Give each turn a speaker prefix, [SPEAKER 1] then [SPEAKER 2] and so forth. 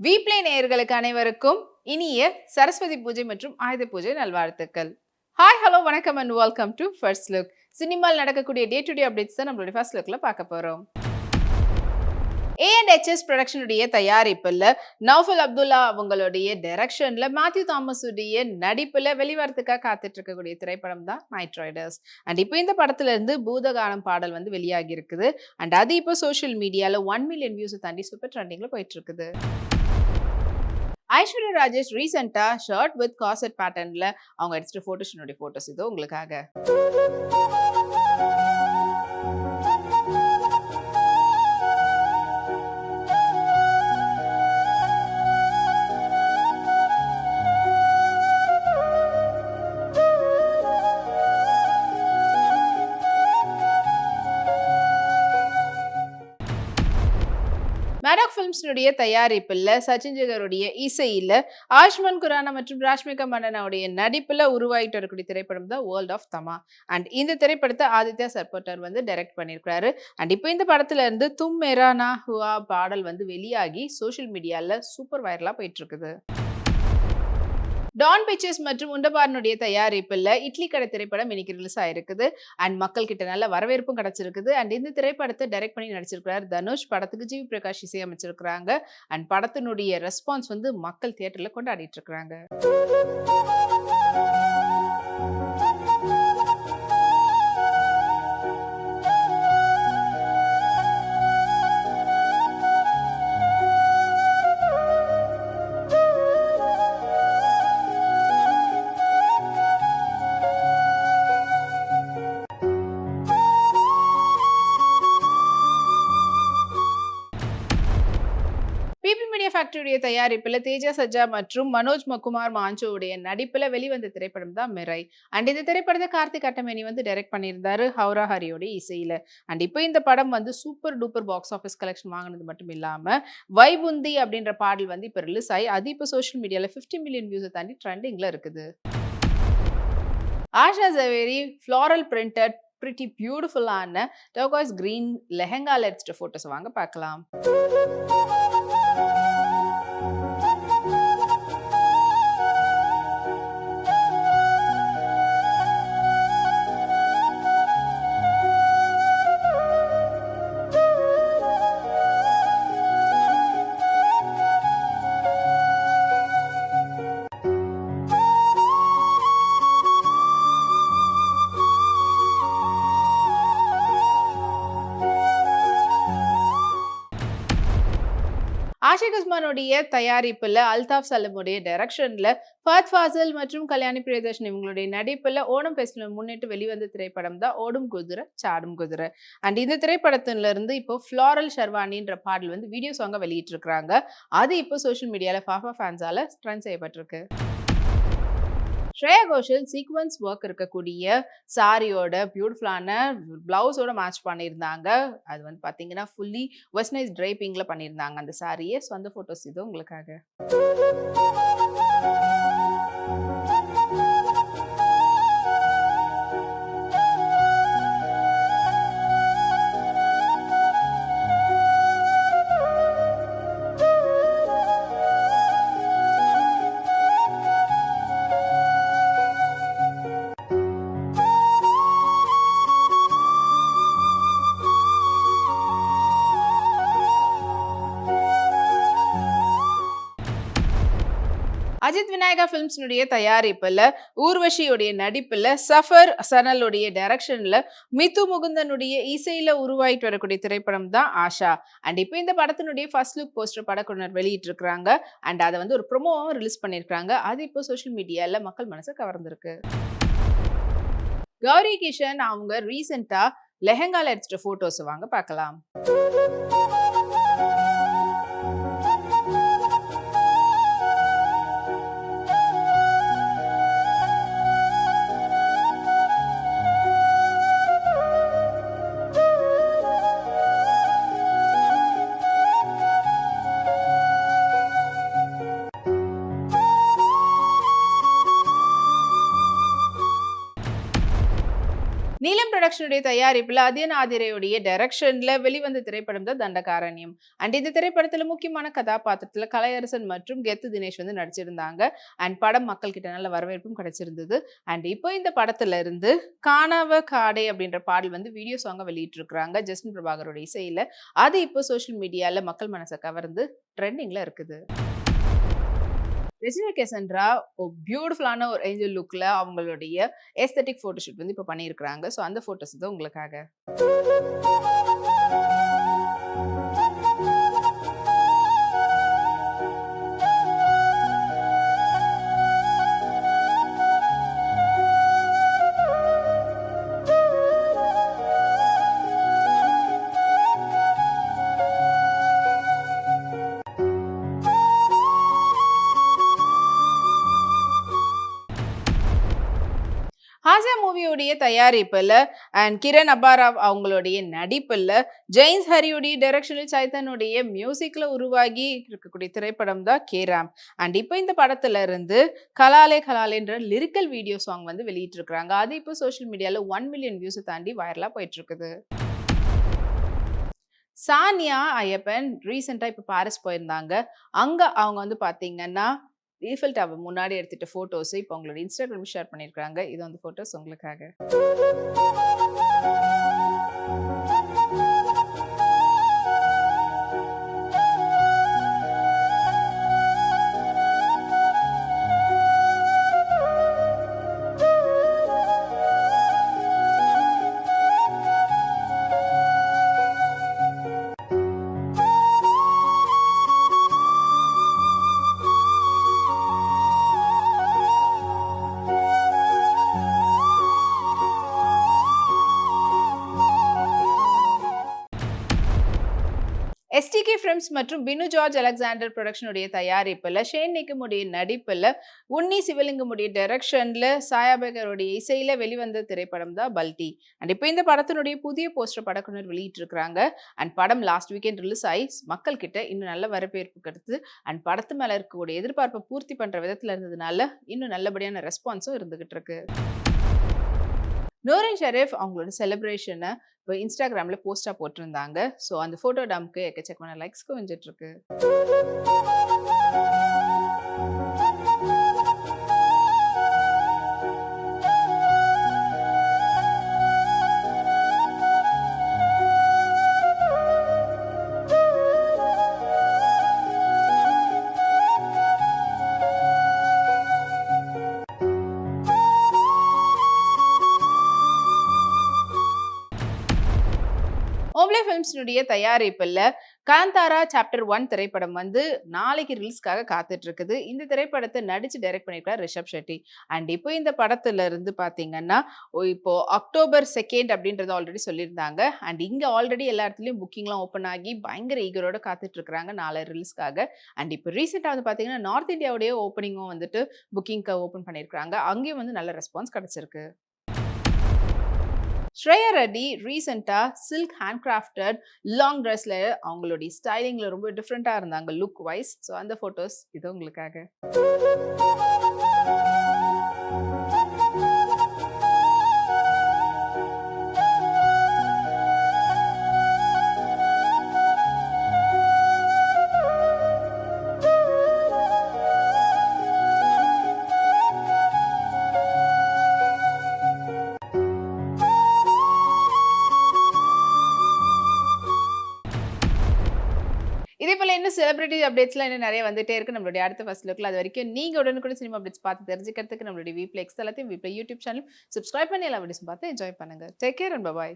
[SPEAKER 1] வீப்ளே நேயர்களுக்கு அனைவருக்கும் இனிய சரஸ்வதி பூஜை மற்றும் ஆயுத பூஜை நல்வாழ்த்துக்கள். ஹாய் ஹலோ வணக்கம் and welcome to first look சினிமாவில் நடக்கக்கூடிய டே டு டே அப்டேட்ஸ் தான் நம்மளுடைய ஃபர்ஸ்ட் லுக்ல பார்க்க போறோம். ஹெச்எஸ் ப்ரொடக்ஷனுடைய தயாரிப்பில் நௌஃபல் அப்துல்லா அவங்களுடைய டைரக்ஷன்ல மேத்யூ தாமஸுடைய நடிப்புல வெளிவரத்துக்காக காத்துட்டு இருக்கக்கூடிய திரைப்படம் தான் நைட் ரைடர்ஸ் அண்ட் இப்போ இந்த படத்துல இருந்து பூதகானம் பாடல் வந்து வெளியாகி இருக்குது அண்ட் அது இப்போ சோஷியல் மீடியாவில் ஒன் மில்லியன் வியூஸை தாண்டி சூப்பர் ட்ரெண்டிங்கில் போயிட்டு இருக்குது ஐஸ்வர்யா ராஜேஷ் ரீசெண்டாக ஷர்ட் வித் காசட் பேட்டர்ன்ல அவங்க எடுத்துகிட்டு போட்டோஷனுடைய போட்டோஸ் இதோ உங்களுக்காக. மேடாக் ஃபிலிம்ஸ்னுடைய தயாரிப்பில் சச்சின் ஜெகருடைய இசையில் ஆஷ்மன் குரானா மற்றும் ராஷ்மிகா மன்னனாவுடைய நடிப்பில் உருவாகிட்டு வரக்கூடிய திரைப்படம் தான் வேர்ல்ட் ஆஃப் தமா அண்ட் இந்த திரைப்படத்தை ஆதித்யா சர்போட்டர் வந்து டைரக்ட் பண்ணியிருக்கிறாரு. அண்ட் இப்போ இந்த படத்துல இருந்து தும் மெரானா ஹுவா பாடல் வந்து வெளியாகி சோஷியல் மீடியாவில் சூப்பர் வைரலாக போயிட்டு இருக்குது. டான் பிக்சர்ஸ் மற்றும் உண்டபாரனுடைய தயாரிப்பில் இட்லி கடை திரைப்படம் இன்னைக்கு ரிலீஸ் ஆயிருக்குது. அண்ட் மக்கள் கிட்ட நல்ல வரவேற்பும் கிடைச்சிருக்குது. அண்ட் இந்த திரைப்படத்தை டைரக்ட் பண்ணி நடிச்சிருக்கிறார் தனுஷ். படத்துக்கு ஜிவி பிரகாஷ் இசையமைச்சிருக்கிறாங்க. அண்ட் படத்தினுடைய ரெஸ்பான்ஸ் வந்து மக்கள் தியேட்டரில் கொண்டாடிட்டு இருக்கிறாங்க. பிபி மீடியா ஃபேக்டரியுடைய தயாரிப்பில் தேஜா சஜ்ஜா மற்றும் மனோஜ் மக்குமார் மாஞ்சோவுடைய நடிப்பில் வெளிவந்த திரைப்படம் தான் மிரை. அண்ட் இந்த திரைப்படத்தை கார்த்திக் அட்டமேனி வந்து டைரக்ட் பண்ணியிருந்தாரு ஹவுரா ஹரியோடைய இசையில். அண்ட் இப்போ இந்த படம் வந்து super duper box office collection வாங்கினது மட்டும் இல்லாமல் வைபுந்தி அப்படின்ற பாடல் வந்து இப்போ ரிலீஸ் ஆகி அது இப்போ சோஷியல் மீடியாவில் ஃபிஃப்டி மில்லியன் வியூஸை தாண்டி ட்ரெண்டிங்கில் இருக்குது. Asha Jhaveri floral printed pretty பியூட்டிஃபுல்லான டோகாஸ் கிரீன் லெஹங்கால எடுத்துகிட்ட ஃபோட்டோஸ் வாங்க பார்க்கலாம். ஆஷிக் உஸ்மானுடைய தயாரிப்புல அல்தாஃப் சலமுடைய டைரக்ஷன்ல ஃபர்த் ஃபாசில் மற்றும் கல்யாணி பிரியதர்ஷன் இவங்களுடைய நடிப்புல ஓணம் ஃபெஸ்டிவல் முன்னிட்டு வெளிவந்த திரைப்படம் தான் ஓடும் குதிரை சாடும் குதிரை. அண்ட் இந்த திரைப்படத்துல இருந்து இப்போ ஃப்ளாரல் ஷர்வானின்ற பாடல் வந்து வீடியோ சாங்க வெளியிட்டிருக்கிறாங்க. அது இப்போ சோஷியல் மீடியால ஃபாஃபா ஃபேன்ஸால ட்ரெண்ட் செய்யப்பட்டிருக்கு. ஸ்ரேயா கோஷல் சீக்வன்ஸ் ஒர்க் இருக்கக்கூடிய சாரியோட பியூட்டிஃபுல்லான ப்ளவுஸோட மேட்ச் பண்ணியிருந்தாங்க. அது வந்து பார்த்தீங்கன்னா ஃபுல்லி வெஸ்டனைஸ் ட்ரைப்பிங்கில் பண்ணியிருந்தாங்க அந்த சாரியே சொந்த ஃபோட்டோஸ் இது உங்களுக்காக. அஜித் விநாயகா ஃபிலிம்ஸ்னுடைய தயாரிப்பில் ஊர்வஷியுடைய நடிப்பில் சஃபர் சனலுடைய டைரக்ஷனில் மித்து முகுந்தனுடைய இசையில் உருவாயிட்டு வரக்கூடிய திரைப்படம் தான் ஆஷா. அண்ட் இப்போ இந்த படத்தினுடைய ஃபர்ஸ்ட் லுக் போஸ்டர் படக்குழுவினர் வெளியிட்டிருக்கிறாங்க. அண்ட் அதை வந்து ஒரு ப்ரொமோவும் ரிலீஸ் பண்ணியிருக்காங்க அது இப்போ சோஷியல் மீடியாவில் மக்கள் மனசை கவர்ந்திருக்கு. கௌரி கிஷன் அவங்க ரீசெண்டாக லெஹங்கால எடுத்துகிட்ட ஃபோட்டோஸ் வாங்க பார்க்கலாம். நீலம் ப்ரொடக்ஷனுடைய தயாரிப்பில் அதியன் ஆதிரையுடைய டைரக்ஷன்ல வெளிவந்த திரைப்படம் தான் தண்டகாரண்யம். அண்ட் இந்த திரைப்படத்தில் முக்கியமான கதாபாத்திரத்தில் கலையரசன் மற்றும் கெத்து தினேஷ் வந்து நடிச்சிருந்தாங்க. அண்ட் படம் மக்கள் கிட்ட நல்ல வரவேற்பும் கிடைச்சிருந்தது. அண்ட் இப்போ இந்த படத்துல இருந்து காணாவ காடே அப்படின்ற பாடல் வந்து வீடியோ சாங்கை வெளியிட்டிருக்கிறாங்க ஜஸ்டின் பிரபாகரோட இசையில. அது இப்போ சோஷியல் மீடியாவில் மக்கள் மனசை கவர்ந்து ட்ரெண்டிங்கில் இருக்குது. ரெஜினா கெசன்ட்ரா ஒரு பியூட்டிஃபுல்லான ஒரு ஏஞ்சல் லுக்கில் அவங்களுடைய ஏஸ்தட்டிக் ஃபோட்டோஷூட் வந்து இப்போ பண்ணியிருக்கிறாங்க. ஸோ அந்த ஃபோட்டோஸ் தான் உங்களுக்காக. ராஜா மூவியோடைய தயாரிப்பில் அண்ட் கிரண் அபாராவ் அவங்களுடைய நடிப்பில் ஜெயின்ஸ் ஹரியுடைய டைரக்ஷனில் சைத்தனுடைய மியூசிக்கில் உருவாகி இருக்கக்கூடிய திரைப்படம் தான் கேராம் அண்ட் இப்போ இந்த படத்துல இருந்து கலாலே கலாலேன்ற லிரிக்கல் வீடியோ சாங் வந்து வெளியிட்டிருக்கிறாங்க. அது இப்போ சோஷியல் மீடியாவில் ஒன் மில்லியன் வியூஸை தாண்டி வைரலாக போயிட்டுருக்குது. சானியா ஐயப்பன் ரீசெண்டாக இப்போ பாரிஸ் போயிருந்தாங்க. அங்கே அவங்க வந்து பார்த்தீங்கன்னா ரீஃபில் டவர் முன்னாடி எடுத்துட்ட ஃபோட்டோஸ் இப்போ உங்களோட இன்ஸ்டாகிராம் ஷேர் பண்ணியிருக்காங்க இது வந்து ஃபோட்டோஸ் உங்களுக்காக. எஸ்டிகே ஃபிலிம்ஸ் மற்றும் பினு ஜார்ஜ் அலெக்சாண்டர் ப்ரொடக்ஷனுடைய தயாரிப்பில் ஷேன் நிக்கமுடைய நடிப்பில் உன்னி சிவலிங்கமுடைய டைரக்ஷனில் சாயாபேகருடைய இசையில் வெளிவந்த திரைப்படம் தான் பல்டி. அண்ட் இப்போ இந்த படத்தினுடைய புதிய போஸ்டர் படக்குனர் வெளியிட்டிருக்கிறாங்க. அண்ட் படம் லாஸ்ட் வீக்கெண்ட் ரிலீஸ் ஆகி மக்கள் கிட்ட இன்னும் நல்ல வரவேற்பு கிடைத்து அண்ட் படத்து மேலே இருக்கக்கூடிய எதிர்பார்ப்பை பூர்த்தி பண்ணுற விதத்தில் இருந்ததுனால இன்னும் நல்லபடியான ரெஸ்பான்ஸும் இருந்துகிட்டு இருக்கு. நூரின் ஷெரீஃப் அவங்களோட செலிப்ரேஷனை இப்போ இன்ஸ்டாகிராமில் போஸ்ட்டாக போட்டிருந்தாங்க. ஸோ அந்த ஃபோட்டோ டம்க்கு எக்கச்சக்கமான லைக்ஸ்க்கு வந்துட்டு ஃபிலிம்ஸினுடைய தயாரிப்பில் காந்தாரா சாப்டர் ஒன் திரைப்படம் வந்து நாளைக்கு ரிலீஸ்க்காக காத்துட்டு இருக்குது இந்த திரைப்படத்தை நடிச்சு டைரக்ட் பண்ணியிருக்கார் ரிஷப் ஷெட்டி. அண்ட் இப்போ இந்த படத்துல இருந்து பார்த்தீங்கன்னா இப்போ அக்டோபர் செகண்ட் அப்படின்றத ஆல்ரெடி சொல்லியிருந்தாங்க. அண்ட் இங்கே ஆல்ரெடி எல்லா இடத்துலையும் புக்கிங்லாம் ஓப்பன் ஆகி பயங்கர ஈகரோட காத்துட்டு இருக்கிறாங்க நாளை ரிலீஸ்க்காக. அண்ட் இப்போ ரீசெண்டாக வந்து பார்த்தீங்கன்னா நார்த் இந்தியாவுடைய ஓப்பனிங்கும் வந்துட்டு புக்கிங்க்கு ஓப்பன் பண்ணியிருக்கிறாங்க அங்கேயும் வந்து நல்ல ரெஸ்பான்ஸ் கிடச்சிருக்கு. ஸ்ரேயா ரெட்டி ரீசெண்டாக சில்க் ஹேண்ட் கிராஃப்டட் லாங் ட்ரெஸ்ல அவங்களுடைய ஸ்டைலிங்கில் ரொம்ப டிஃப்ரெண்ட்டாக இருந்தாங்க லுக் வைஸ் ஸோ அந்த ஃபோட்டோஸ் இது உங்களுக்காக. இதே போல் இன்னும் செலிபிரிட்டி அப்டேட்ஸ்லாம் இன்னும் நிறைய வந்துட்டே இருக்கு. நம்மளுடைய அடுத்த ஃபர்ஸ்ட் லுக்கில் அது வரைக்கும் நீங்கள் உடனுக்குடன் சினிமா அப்டேட்ஸ் பார்த்து தெரிஞ்சுக்கிறதுக்கு நம்மளுடைய வீப்ளே எக்ஸ் எல்லாத்தையும் வீப்ளே யூடியூப் சேனல் சப்ஸ்கிரைப் பண்ணி எல்லா வீடியோஸும் பார்த்து என்ஜாய் பண்ணுங்க. Take care and bye